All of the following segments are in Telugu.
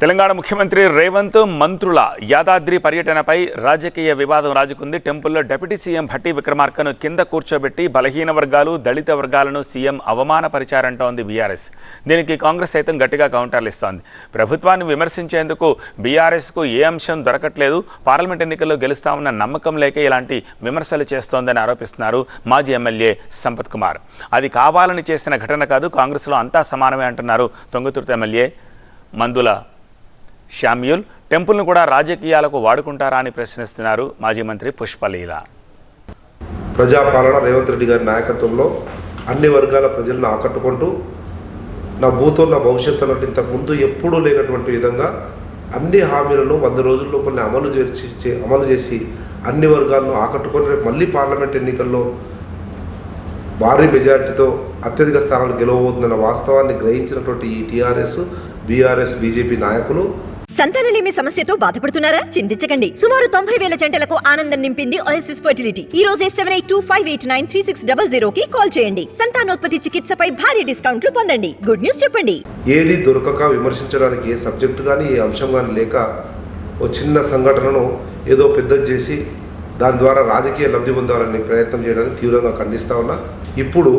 తెలంగాణ ముఖ్యమంత్రి రేవంత్ మంత్రుల యాదాద్రి పర్యటనపై రాజకీయ వివాదం రాజుకుంది. టెంపుల్లో డిప్యూటీ సీఎం భట్టి విక్రమార్కను కింద కూర్చోబెట్టి బలహీన వర్గాలు దళిత వర్గాలను సీఎం అవమానపరిచారంటోంది బీఆర్ఎస్. దీనికి కాంగ్రెస్ సైతం గట్టిగా కౌంటర్లు ఇస్తోంది. ప్రభుత్వాన్ని విమర్శించేందుకు బీఆర్ఎస్కు ఏ అంశం దొరకట్లేదు. పార్లమెంట్ ఎన్నికల్లో గెలుస్తామన్న నమ్మకం లేక ఇలాంటి విమర్శలు చేస్తోందని ఆరోపిస్తున్నారు మాజీ ఎమ్మెల్యే సంపత్ కుమార్. అది కావాలని చేసిన ఘటన కాదు కాంగ్రెస్లో అంతా సమానమే అంటున్నారు తొంగతుర్తి ఎమ్మెల్యే మందుల షామ్యూల్ టెంపుల్ను కూడా రాజకీయాలకు వాడుకుంటారా అని ప్రశ్నిస్తున్నారు మాజీ మంత్రి పుష్పలీల. ప్రజాపాలన రేవంత్ రెడ్డి గారి నాయకత్వంలో అన్ని వర్గాల ప్రజలను ఆకట్టుకుంటూ నా భూతో నా భవిష్యత్తు అన్నట్టు ఇంతకు ముందు ఎప్పుడూ లేనటువంటి విధంగా అన్ని హామీలను వంద రోజుల లోపలనే అమలు చేసి అమలు చేసి అన్ని వర్గాలను ఆకట్టుకొని రేపు మళ్ళీ పార్లమెంట్ ఎన్నికల్లో భారీ మెజార్టీతో అత్యధిక స్థానాలు గెలవబోతుందన్న వాస్తవాన్ని గ్రహించినటువంటి ఈ టీఆర్ఎస్ బీఆర్ఎస్ బీజేపీ నాయకులు సంతానలేమి సమస్యతో బాధపడుతున్నారా? చింతించకండి. సుమారు తొంభై వేల జంటలకు ఆనందం నింపింది ఓఎస్ఎస్ ఫర్టిలిటీ ఈ రోజే seven eight two five eight nine three six double zero కి కాల్ చేయండి. సంతానోత్పత్తి చికిత్సపై భారీ డిస్కౌంట్లు పొందండి. గుడ్ న్యూస్ చెప్పండి. ఏది దొరకక విమర్శించడానికి ఏ సబ్జెక్టు కానీ ఏ అంశం కానీ లేక ఓ చిన్న సంఘటనను ఏదో పెద్ద చేసి దాని ద్వారా రాజకీయ లబ్ధి పొందాలని ప్రయత్నం చేయడానికి తీవ్రంగా ఖండిస్తా ఉన్నా. ఇప్పుడు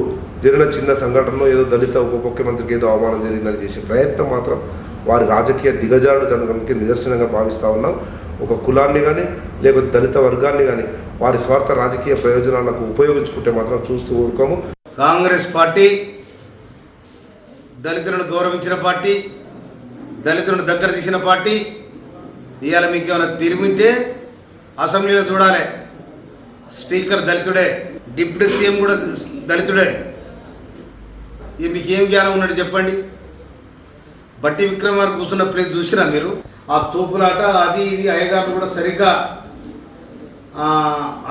జరిగిన చిన్న సంఘటనలో ఏదో దళిత ఉప ముఖ్యమంత్రికి ఏదో అవమానం జరిగిందని చేసే ప్రయత్నం మాత్రం వారి రాజకీయ దిగజారుతనానికి నిదర్శనంగా భావిస్తూ ఉన్నాం. ఒక కులాన్ని కానీ లేకపోతే దళిత వర్గాన్ని కానీ వారి స్వార్థ రాజకీయ ప్రయోజనాలకు ఉపయోగించుకుంటే మాత్రం చూస్తూ ఊరుకోము. కాంగ్రెస్ పార్టీ దళితులను గౌరవించిన పార్టీ దళితులను దగ్గర తీసిన పార్టీ ఇవాళ మీకు ఏమైనా తిరిమింటే అసెంబ్లీలో చూడాలి. స్పీకర్ దళితుడే డిప్యూటీ సీఎం కూడా దళితుడే. ఇది మీకు ఏం జ్ఞానం ఉన్నట్టు చెప్పండి. బట్టి విక్రమార్ కూర్చున్న ప్లేస్ చూసినా మీరు? ఆ తోపులాట అది ఇది అయ్యగారు కూడా సరిగ్గా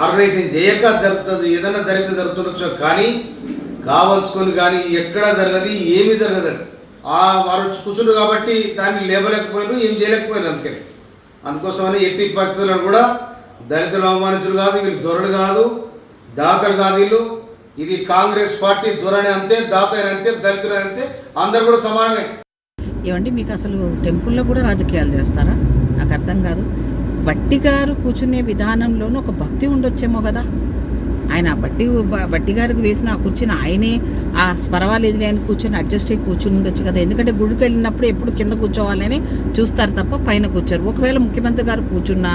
ఆర్గనైజేషన్ చేయక జరుగుతుంది. ఏదైనా జరిగితే జరుగుతుండొచ్చు. కానీ కావాల్సుకొని కానీ ఎక్కడా జరగదు ఏమీ జరగదు. ఆ వారు వచ్చి కూర్చుండ్రు కాబట్టి దాన్ని లేవలేకపోయినా ఏం చేయలేకపోయినారు అందుకని. అందుకోసమని ఎట్టి పరిస్థితులను కూడా దళితులు అవమానితులు కాదు వీళ్ళు దొరలు కాదు దాతలు కాదు వీళ్ళు. ఇది కాంగ్రెస్ పార్టీ దొరని అంతే దాత అంతే దళితులు అంతే అందరు కూడా సమానమే. ఏమండి మీకు అసలు టెంపుల్లో కూడా రాజకీయాలు చేస్తారా? నాకు అర్థం కాదు. వట్టిగారు కూర్చునే విధానంలోనూ ఒక భక్తి ఉండొచ్చేమో కదా. ఆయన బట్టి బట్టి గారికి వేసిన ఆ కూర్చుని ఆయనే ఆ పర్వాలేదు లేని కూర్చొని అడ్జస్ట్ అయ్యి కూర్చుని ఉండొచ్చు కదా. ఎందుకంటే గుడికి వెళ్ళినప్పుడు ఎప్పుడు కింద కూర్చోవాలని చూస్తారు తప్ప పైన కూర్చోరు. ఒకవేళ ముఖ్యమంత్రి గారు కూర్చున్నా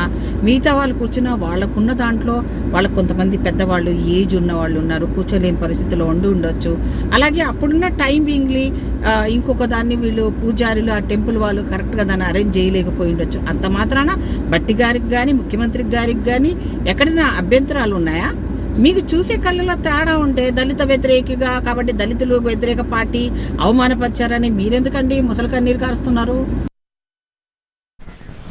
మిగతా వాళ్ళు కూర్చున్నా వాళ్ళకున్న దాంట్లో వాళ్ళకు కొంతమంది పెద్దవాళ్ళు ఏజ్ ఉన్న వాళ్ళు ఉన్నారు కూర్చోలేని పరిస్థితిలో ఉండి ఉండొచ్చు. అలాగే అప్పుడున్న టైమింగ్లీ ఇంకొక దాన్ని వీళ్ళు పూజారులు ఆ టెంపుల్ వాళ్ళు కరెక్ట్గా దాన్ని అరేంజ్ చేయలేకపోయి ఉండొచ్చు. అంత మాత్రాన బట్టి గారికి కానీ ముఖ్యమంత్రి గారికి కానీ ఎక్కడైనా అభ్యంతరాలు ఉన్నాయా? మీకు చూసే కళ్ళలో తేడా ఉంటే దళిత వ్యతిరేకిగా కాబట్టి దళితులు వ్యతిరేక పార్టీ అవమానపరిచారని మీరెందుకండి ముసలి కన్నీరు కారుస్తున్నారు?